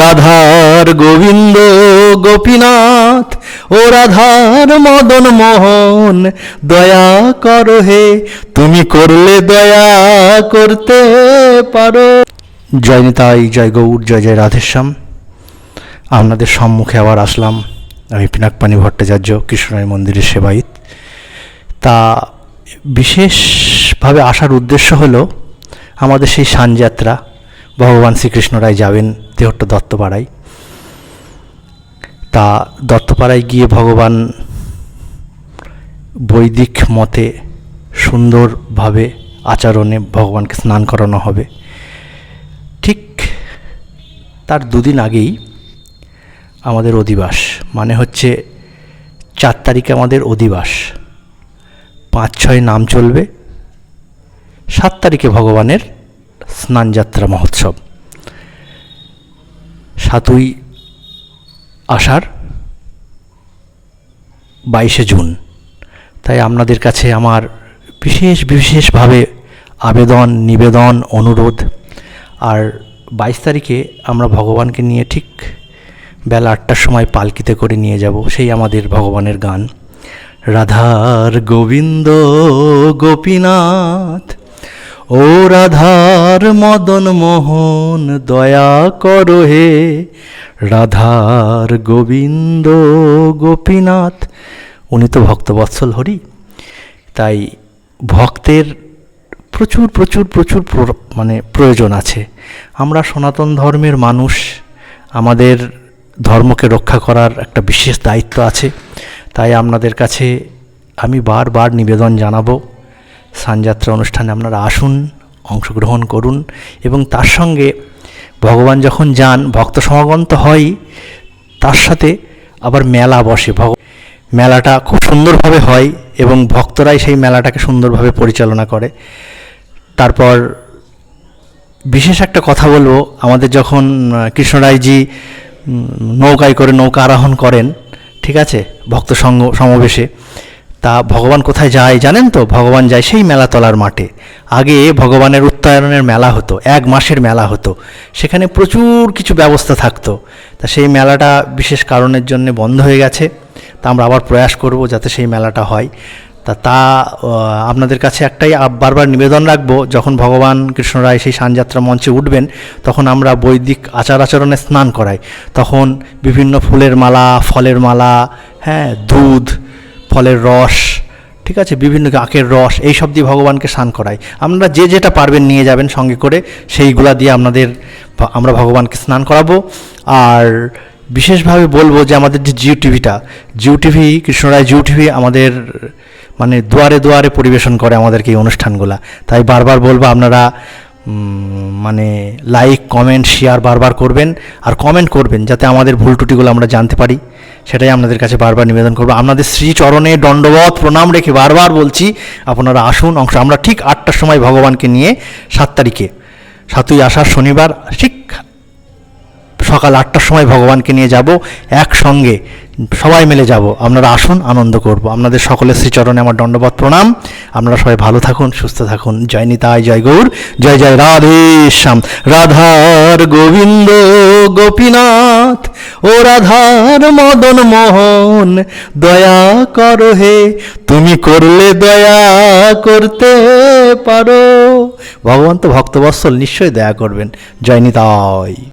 রাধার গোবিন্দ গোপীনাথ ও রাধার মদন মোহন, দয়া করো হে, তুমি করলে দয়া করতে পারো। জয় নিতাই, জয় গৌর, জয় জয় রাধেশ্যাম। আপনাদের সম্মুখে আবার আসলাম আমি পিনাকপানি ভট্টাচার্য, কৃষ্ণরায় মন্দিরের সেবায়িত। তা বিশেষভাবে আসার উদ্দেশ্য হলো আমাদের সেই সানযাত্রা, ভগবান শ্রীকৃষ্ণ রায় যাবেন দেহট্ট দত্তপাড়ায়। তা দত্তপাড়ায় গিয়ে ভগবান বৈদিক মতে সুন্দরভাবে আচরণে ভগবানকে স্নান করানো হবে। ঠিক তার দুদিন আগেই আমাদের অধিবাস মানে হচ্ছে চার তারিখে আমাদের অধিবাস। পাঁচ ছয় নাম চলবে। সাত তারিখে ভগবানের স্নানযাত্রা মহোৎসব। সাতই আষাঢ় বাইশে জুন। তাই আপনাদের কাছে আমার বিশেষ, বিশেষভাবে আবেদন, নিবেদন, অনুরোধ। আর বাইশ তারিখে আমরা ভগবানকে নিয়ে ঠিক বেলা আটটার সময় পালকিতে করে নিয়ে যাব, সেই আমাদের ভগবানের গান। রাধার গোবিন্দ গোপীনাথ ও রাধার মদন মোহন, দয়া করো হে রাধার গোবিন্দ গোপীনাথ। উনি তো ভক্তবৎসল হরি, তাই ভক্তের প্রচুর প্রচুর প্রচুর প্র- মানে প্রয়োজন আছে। আমরা সনাতন ধর্মের মানুষ, আমাদের ধর্মকে রক্ষা করার একটা বিশেষ দায়িত্ব আছে। তাই আপনাদের কাছে আমি বারবার নিবেদন জানাব সানযাত্রা অনুষ্ঠানে আপনারা আসুন, অংশগ্রহণ করুন এবং তার সঙ্গে ভগবান যখন যান, ভক্ত সমাগম তো হয়ই, তার সাথে আবার মেলা বসে। ভগ মেলাটা খুব সুন্দরভাবে হয় এবং ভক্তরাই সেই মেলাটাকে সুন্দরভাবে পরিচালনা করে। তারপর বিশেষ একটা কথা বলব, আমাদের যখন কৃষ্ণরায়জি নৌকায় করে নৌকা আরোহণ করেন, ঠিক আছে? ভক্ত সঙ্গ সমাবেশে। তা ভগবান কোথায় যায় জানেন তো? ভগবান যায় সেই মেলাতলার মাঠে। আগে ভগবানের উত্তরায়ণের মেলা হতো, এক মাসের মেলা হতো। সেখানে প্রচুর কিছু ব্যবস্থা থাকতো। তা সেই মেলাটা বিশেষ কারণের জন্য বন্ধ হয়ে গেছে। তা আমরা আবার প্রয়াস করব যাতে সেই মেলাটা হয়। তা তা আপনাদের কাছে একটাই বারবার নিবেদন রাখব, যখন ভগবান কৃষ্ণরায় সেই সানযাত্রা মঞ্চে উঠবেন, তখন আমরা বৈদিক আচার আচরণে স্নান করাই। তখন বিভিন্ন ফুলের মালা, ফলের মালা হ্যাঁ দুধ ফলের রস, ঠিক আছে? বিভিন্ন আখের রস, এই সব দিয়ে ভগবানকে স্নান করাই। আপনারা যে যেটা পারবেন নিয়ে যাবেন সঙ্গে করে, সেইগুলা দিয়ে আপনাদের আমরা ভগবানকে স্নান করাবো। আর বিশেষভাবে বলব যে আমাদের যে জিও টিভিটা, জিও টিভি কৃষ্ণরায় জিও টিভি আমাদের মানে দুয়ারে দুয়ারে পরিবেশন করে আমাদেরকে এই অনুষ্ঠানগুলা। তাই বারবার বলব আপনারা মানে লাইক কমেন্ট শেয়ার বারবার করবেন আর কমেন্ট করবেন যাতে আমাদের ভুল ত্রুটিগুলো আমরা জানতে পারি। সেটাই আপনাদের কাছে বারবার নিবেদন করব। আপনাদের শ্রীচরণে দণ্ডবধ প্রণাম রেখে বারবার বলছি, আপনারা আসুন অংশ আমরা ঠিক আটটার সময় ভগবানকে নিয়ে সাত তারিখে, সাতই আসার শনিবার, ঠিক সকাল আটটার সময় ভগবানকে নিয়ে যাব, একসঙ্গে সবাই মিলে যাব। আপনারা আসুন, আনন্দ করব। আপনাদের সকলের শ্রীচরণে আমার দণ্ডবত প্রণাম। আপনারা সবাই ভালো থাকুন, সুস্থ থাকুন। জয় নিতাই, জয় গৌর, জয় জয় রাধে শ্যাম। রাধার গোবিন্দ গোপীনাথ ও রাধার মদন মোহন, দয়া করো হে, তুমি করলে দয়া করতে পারো। ভগবান তো ভক্তবৎসল, নিশ্চয়ই দয়া করবেন। জয় নিতাই।